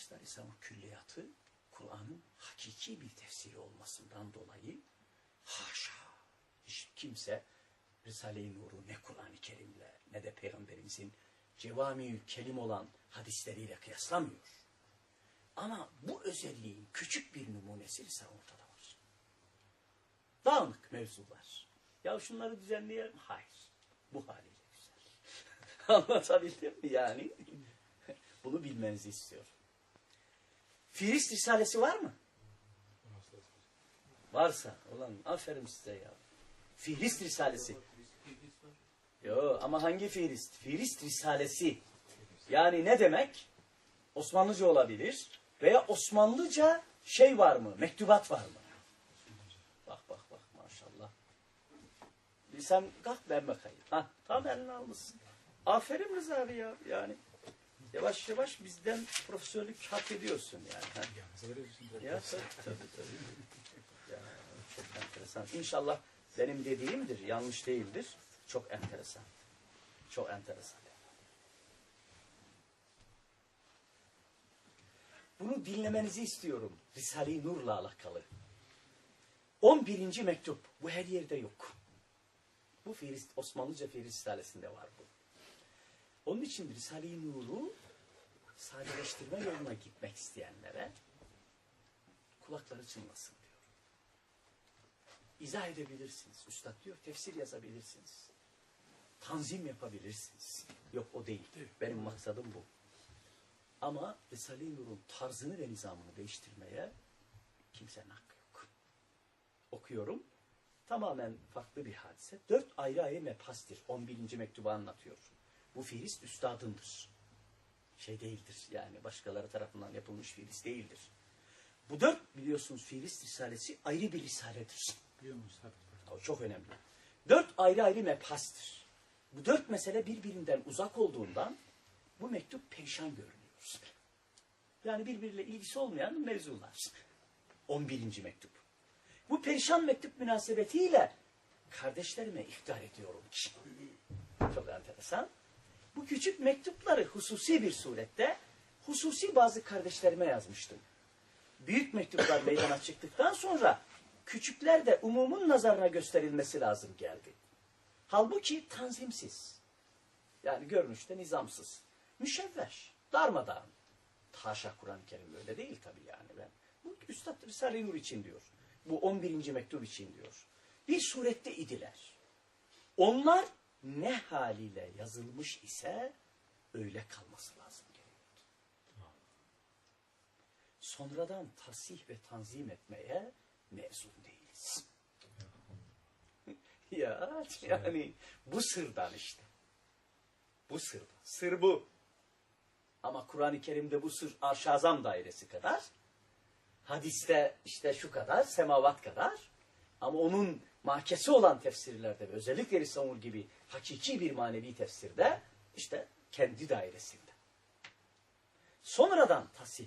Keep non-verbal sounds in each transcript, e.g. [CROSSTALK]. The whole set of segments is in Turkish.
arkadaşlar o külliyatı Kur'an'ın hakiki bir tefsiri olmasından dolayı haşa hiç kimse Risale-i Nur'u ne Kur'an-ı Kerim'le ne de Peygamberimizin cevami kelim olan hadisleriyle kıyaslamıyor. Ama bu özelliğin küçük bir numunesi ise ortada var. Dağınık mevzular. Ya şunları düzenleyelim. Hayır. Bu haliyle güzel. [LAUGHS] Anlatabildim mi yani? Bunu bilmenizi istiyorum. Firist Risalesi var mı? Varsa. Ulan aferin size ya. Fihrist Risalesi. Yo ama hangi Fihrist? Fihrist Risalesi. Yani ne demek? Osmanlıca olabilir. Veya Osmanlıca şey var mı? Mektubat var mı? Bak bak bak maşallah. Sen kalk ben bakayım. Ha, tam elini almışsın. Aferin Rıza abi ya yani. Yavaş yavaş bizden profesörlük hak ediyorsun yani. Ha. Ya tabii tabii. tabii. Ya, çok enteresan. İnşallah benim dediğimdir, yanlış değildir. Çok enteresan. Çok enteresan. Bunu dinlemenizi istiyorum. Risale-i Nur'la alakalı. 11. mektup. Bu her yerde yok. Bu Firist, Osmanlıca Firist Risalesi'nde var bu. Onun için Risale-i Nur'u sadeleştirme yoluna gitmek isteyenlere kulakları çınlasın diyor. İzah edebilirsiniz. Üstad diyor tefsir yazabilirsiniz. Tanzim yapabilirsiniz. Yok o değil. Benim maksadım bu. Ama Risale-i Nur'un tarzını ve nizamını değiştirmeye kimsenin hakkı yok. Okuyorum. Tamamen farklı bir hadise. Dört ayrı ayrı mebhastir. 11. mektubu anlatıyor. Bu fiilist üstadındır. Şey değildir yani başkaları tarafından yapılmış fiilist değildir. Bu dört biliyorsunuz fiilist risalesi ayrı bir risaledir. O çok önemli. Dört ayrı ayrı mebhastır. Bu dört mesele birbirinden uzak olduğundan bu mektup perişan görünüyor. Yani birbiriyle ilgisi olmayan mevzular. 11. mektup. Bu perişan mektup münasebetiyle kardeşlerime ihtar ediyorum ki. Çok enteresan. Bu küçük mektupları hususi bir surette hususi bazı kardeşlerime yazmıştım. Büyük mektuplar meydana çıktıktan sonra küçükler de umumun nazarına gösterilmesi lazım geldi. Halbuki tanzimsiz. Yani görünüşte nizamsız. Müşevveş, darmadağın. Haşa Kur'an-ı Kerim öyle değil tabii yani ben. Bu Üstad Risale-i Nur için diyor. Bu 11. mektup için diyor. Bir surette idiler. Onlar ne haliyle yazılmış ise öyle kalması lazım geliyordu. Sonradan tasih ve tanzim etmeye mezun değiliz. [LAUGHS] ya yani bu sırdan işte. Bu sırdan. Sır bu. Ama Kur'an-ı Kerim'de bu sır arşazam dairesi kadar. Hadiste işte şu kadar, semavat kadar. Ama onun mahkesi olan tefsirlerde ve özellikle Risamur gibi hakiki bir manevi tefsirde işte kendi dairesinde. Sonradan tasih.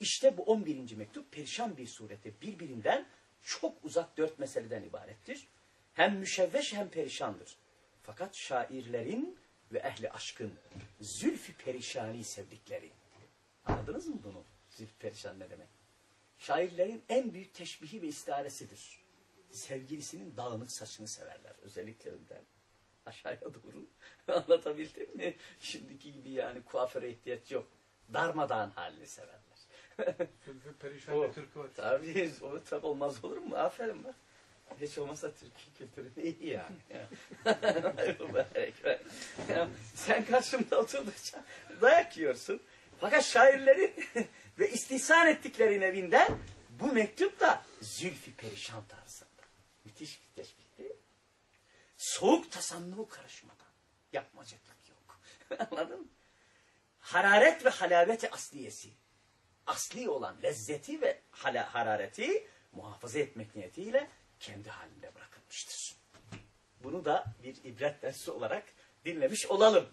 İşte bu 11. mektup perişan bir surette birbirinden çok uzak dört meseleden ibarettir. Hem müşevveş hem perişandır. Fakat şairlerin ve ehli aşkın zülfü perişani sevdikleri. Anladınız mı bunu? Zülfü perişan ne demek? Şairlerin en büyük teşbihi ve istiharesidir. Sevgilisinin dağınık saçını severler. Özellikle önden. Aşağıya doğru. [LAUGHS] Anlatabildim mi? Şimdiki gibi yani kuaföre ihtiyaç yok. Darmadağın halini severler. Zülfü Perişan bir türkü var. Tabii o tabii olmaz olur mu? Aferin bak. Hiç olmazsa Türkiye kültürü iyi yani. [LAUGHS] Sen karşımda oturdukça dayak yiyorsun. Fakat şairlerin [LAUGHS] ve istihsan ettiklerin evinden bu mektup da zülfü perişan tarzında. Değil mi? Soğuk tasannuğu karışmadan. Yapmacıklık yok. [LAUGHS] Anladın? Hararet ve halaveti asliyesi asli olan lezzeti ve harareti muhafaza etmek niyetiyle kendi halinde bırakılmıştır. Bunu da bir ibret dersi olarak dinlemiş olalım.